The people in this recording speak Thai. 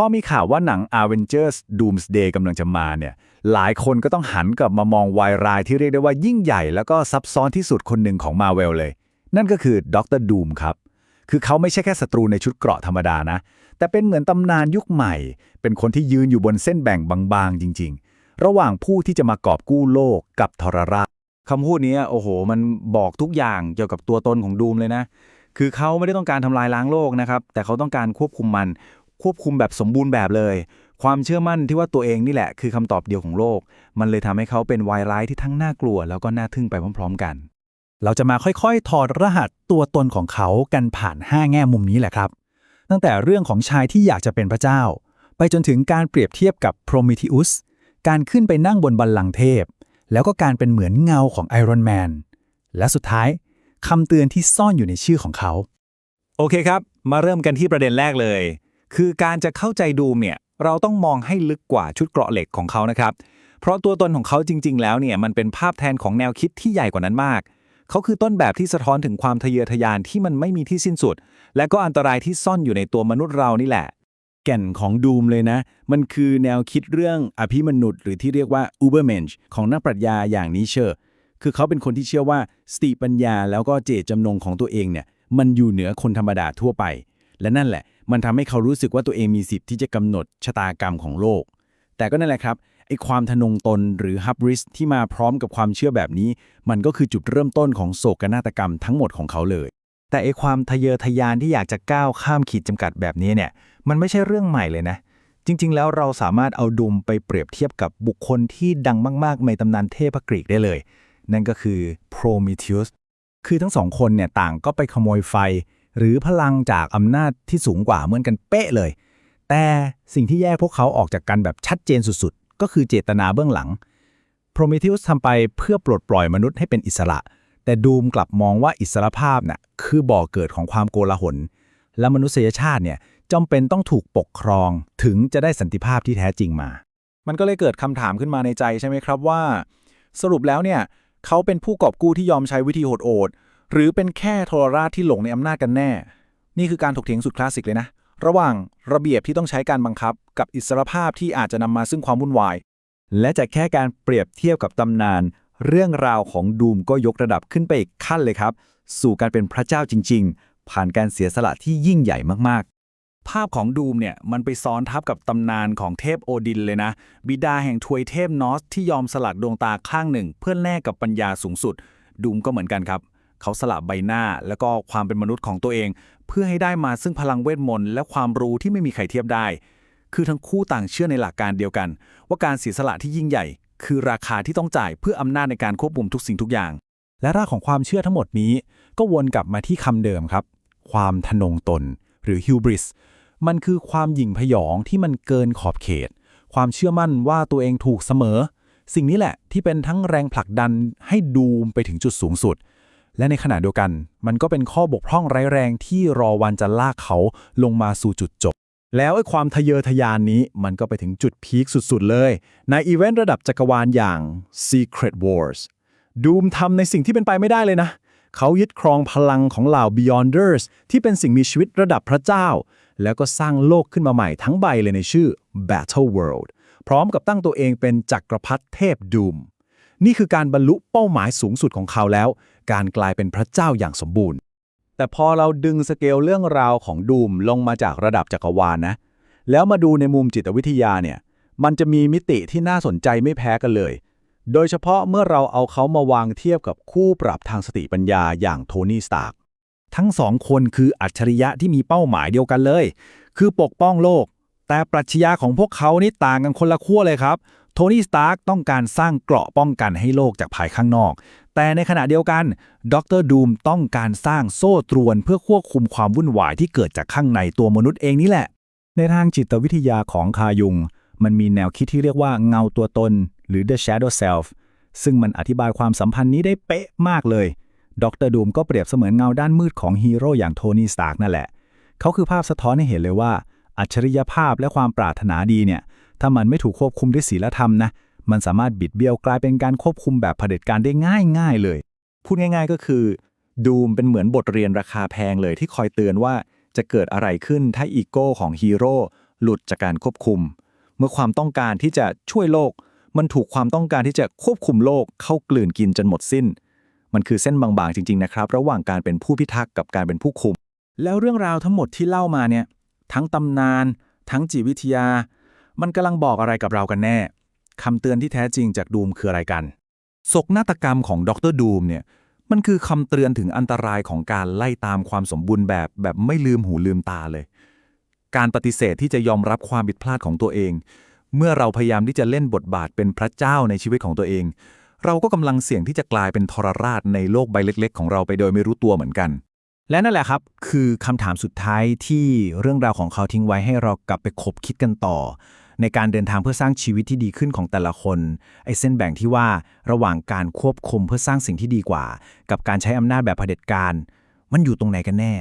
พอมีข่าวว่าหนัง Avengers Doomsday กำลังจะมาเนี่ย หลายคนก็ต้องหันกลับมามองวายรายที่เรียกได้ว่ายิ่งใหญ่แล้วก็ซับซ้อนที่สุดคนหนึ่งของ Marvel เลย นั่นก็คือด็อกเตอร์ดูมครับ คือเขาไม่ใช่แค่ศัตรูในชุดเกราะธรรมดานะ แต่เป็นเหมือนตำนานยุคใหม่ เป็นคนที่ยืนอยู่บนเส้นแบ่งบางๆ จริง ๆ ระหว่างผู้ที่จะมากอบกู้โลกกับทรราชคำพูดนี้โอ้โห มันบอกทุกอย่างเกี่ยวกับตัวตนของดูมเลยนะคือเขาไม่ได้ต้องการทำลายล้างโลกนะครับ แต่เขาต้องการควบคุมมัน ควบคุมแบบสมบูรณ์แบบเลย ความเชื่อมั่นที่ว่าตัวเองนี่แหละคือคำตอบเดียวของโลก มันเลยทำให้เขาเป็นวายร้ายที่ทั้งน่ากลัว แล้วก็น่าทึ่งไปพร้อม ๆ กัน เราจะมาค่อยๆ ถอดรหัสตัวตนของเขากันผ่าน 5 แง่มุมนี้แหละครับ ตั้งแต่เรื่องของชายที่อยากจะเป็นพระเจ้า ไปจนถึงการเปรียบเทียบกับโพรมิทิอุสการขึ้นไปนั่งบนบัลลังก์เทพ แล้วก็การเป็นเหมือนเงาของไอรอนแมนและสุดท้ายคำเตือนที่ซ่อนอยู่ในชื่อของเขา โอเคครับ มาเริ่มกันที่ประเด็นแรกเลย คือการจะเข้าใจดูมเนี่ย เราต้องมองให้ลึกกว่าชุดเกราะเหล็กของเขานะครับ เพราะตัวตนของเขาจริง ๆ แล้วเนี่ยมันเป็นภาพแทนของแนวคิดที่ใหญ่กว่านั้นมาก เขาคือต้นแบบที่สะท้อนถึงความทะเยอทะยานที่มันไม่มีที่สิ้นสุด และก็อันตรายที่ซ่อนอยู่ในตัวมนุษย์เรานี่แหละแก่นของดูมเลยนะ มันคือแนวคิดเรื่องอภิมนุษย์หรือที่เรียกว่า Ubermensch ของนักปรัชญาอย่างนิเชอร์ คือเขาเป็นคนที่เชื่อว่าสติปัญญาแล้วก็เจตจำนงของตัวเองเนี่ย มันอยู่เหนือคนธรรมดาทั่วไป และนั่นแหละ มันทำให้เขารู้สึกว่าตัวเองมีสิทธิ์ที่จะกำหนดชะตากรรมของโลก แต่ก็นั่นแหละครับไอ้ความทะนงตนหรือฮับริสที่มาพร้อมกับความเชื่อแบบนี้ มันก็คือจุดเริ่มต้นของโศกนาฏกรรมทั้งหมดของเขาเลย แต่ไอความทะเยอทะยานที่อยากจะก้าวข้ามขีดจำกัดแบบนี้เนี่ยมันไม่ใช่เรื่องใหม่เลยนะจริง ๆ แล้วเราสามารถเอาดุมไปเปรียบเทียบกับบุคคลที่ดังมาก ๆ ในตำนานเทพกรีกได้เลย นั่นก็คือโพรมิเทอุสคือทั้งสองคนเนี่ยต่างก็ไปขโมยไฟ หรือพลังจากอำนาจที่สูงกว่าเหมือนกันเป๊ะเลย แต่สิ่งที่แยกพวกเขาออกจากกันแบบชัดเจนสุดๆ ก็คือเจตนาเบื้องหลัง โพรเมเทอุสทำไปเพื่อปลดปล่อยมนุษย์ให้เป็นอิสระ แต่ดูมกลับมองว่าอิสรภาพน่ะคือบ่อเกิดของความโกลาหล และมนุษยชาติเนี่ยจำเป็นต้องถูกปกครองถึงจะได้สันติภาพที่แท้จริงมา มันก็เลยเกิดคำถามขึ้นมาในใจใช่ไหมครับว่า สรุปแล้วเนี่ยเขาเป็นผู้กอบกู้ที่ยอมใช้วิธีโหดโอด หรือเป็นแค่โทรราชที่หลงในอำนาจกันแน่ นี่คือการถกเถียงสุดคลาสสิกเลยนะ ระหว่างระเบียบที่ต้องใช้การบังคับ กับอิสรภาพที่อาจจะนำมาซึ่งความวุ่นวาย และจากแค่การเปรียบเทียบกับตำนาน เรื่องราวของดูมก็ยกระดับขึ้นไปอีกขั้นเลยครับ สู่การเป็นพระเจ้าจริง ๆ ผ่านการเสียสละที่ยิ่งใหญ่มากภาพของดูมเนี่ยมันไปซ้อนทับกับตำนานของเทพโอดินเลยนะ บิดาแห่งทวยเทพนอสที่ยอมสลัดดวงตาข้างหนึ่ง เพื่อแลกกับปัญญาสูงสุด ดูมก็เหมือนกันครับ เขาสละใบหน้าแล้วก็ความเป็นมนุษย์ของตัวเอง เพื่อให้ได้มาซึ่งพลังเวทมนต์และความรู้ที่ไม่มีใครเทียบได้ คือทั้งคู่ต่างเชื่อในหลักการเดียวกัน ว่าการเสียสละที่ยิ่งใหญ่ คือราคาที่ต้องจ่ายเพื่ออำนาจในการควบคุมทุกสิ่งทุกอย่าง และรากของความเชื่อทั้งหมดนี้ ก็วนกลับมาที่คำเดิมครับ ความทะนงตน หรือ hubris มันคือความหยิ่งพยองที่มันเกินขอบเขต ความเชื่อมั่นว่าตัวเองถูกเสมอ สิ่งนี้แหละที่เป็นทั้งแรงผลักดันให้ดูมไปถึงจุดสูงสุด และในขณะเดียวกัน มันก็เป็นข้อบกพร่องร้ายแรงที่รอวันจะลากเขาลงมาสู่จุดจบ แล้วไอ้ความทะเยอทะยานนี้มันก็ไปถึงจุดพีคสุดๆเลย ในอีเวนต์ระดับจักรวาลอย่าง Secret Wars ดูมทำในสิ่งที่เป็นไปไม่ได้เลยนะ เขายึดครองพลังของเหล่า Beyonders ที่เป็นสิ่งมีชีวิตระดับพระเจ้า แล้วก็สร้างโลกขึ้นมาใหม่ทั้งใบเลยในชื่อ Battle World พร้อมกับตั้งตัวเองเป็นจักรพรรดิเทพดูมนี่คือการบรรลุเป้าหมายสูงสุดของเขาแล้ว การกลายเป็นพระเจ้าอย่างสมบูรณ์ แต่พอเราดึงสเกลเรื่องราวของดูมลงมาจากระดับจักรวาลนะ แล้วมาดูในมุมจิตวิทยาเนี่ย มันจะมีมิติที่น่าสนใจไม่แพ้กันเลย โดยเฉพาะเมื่อเราเอาเขามาวางเทียบกับคู่ปรับทางสติปัญญาอย่างโทนี่ สตาร์ก ทั้งสองคนคืออัจฉริยะที่มีเป้าหมายเดียวกันเลย คือปกป้องโลก แต่ปรัชญาของพวกเขานี่ต่างกันคนละขั้วเลยครับโทนี่ สตาร์กต้องการสร้างเกราะป้องกันให้โลกจากภายข้างนอก แต่ในขณะเดียวกันดรดูมต้องการสร้างโซ่ตรวนเพื่อควบคุมความวุ่นวายที่เกิดจากข้างในตัวมนุษย์เองนี่แหละ ในทางจิตวิทยาของคายุง มันมีแนวคิดที่เรียกว่าเงาตัวตน หรือ the shadow self ซึ่งมันอธิบายความสัมพันธ์นี้ได้เป๊ะมากเลยดรดูมก็เปรียบเสมือนเงาด้านมืดของฮีโร่อย่างโทนี่สตาร์กนั่นแหละ เขาคือภาพสะท้อนให้เห็นเลยว่า อัจฉริยภาพและความปรารถนาดีเนี่ย ถ้ามันไม่ถูกควบคุมด้วยศีลธรรมนะ มันสามารถบิดเบี้ยวกลายเป็นการควบคุมแบบเผด็จการได้ง่ายๆเลย พูดง่ายๆก็คือ ดูมเป็นเหมือนบทเรียนราคาแพงเลยที่คอยเตือนว่าจะเกิดอะไรขึ้นถ้าอีโก้ของฮีโร่หลุดจากการควบคุม เมื่อความต้องการที่จะช่วยโลก มันถูกความต้องการที่จะควบคุมโลกเข้ากลืนกินจนหมดสิ้น มันคือเส้นบางๆจริง ๆนะครับ ระหว่างการเป็นผู้พิทักษ์กับการเป็นผู้คุม แล้วเรื่องราวทั้งหมดที่เล่ามาเนี่ย ทั้งตำนาน ทั้งจิตวิทยา มันกำลังบอกอะไรกับเรากันแน่ คำเตือนที่แท้จริงจากดูมคืออะไรกันศกนาฏกรรมของดรดูมเนี่ยมันคือคำเตือนถึงอันตรายของการไล่ตามความสมบูรณ์แบบแบบไม่ลืมหูลืมตาเลย การปฏิเสธที่จะยอมรับความผิดพลาดของตัวเอง เมื่อเราพยายามที่จะเล่นบทบาทเป็นพระเจ้าในชีวิตของตัวเอง เราก็กำลังเสี่ยงที่จะกลายเป็นทรราชในโลกใบเล็ก ๆ ของเราไปโดยไม่รู้ตัวเหมือนกัน และนั่นแหละครับ คือคำถามสุดท้ายที่เรื่องราวของเขาทิ้งไว้ให้เรากลับไปคบคิดกันต่อ ในการเดินทางเพื่อสร้างชีวิตที่ดีขึ้นของแต่ละคนไอ้เส้นแบ่งที่ว่าระหว่างการควบคุมเพื่อสร้างสิ่งที่ดีกว่า กับการใช้อำนาจแบบเผด็จการ มันอยู่ตรงไหนกันแน่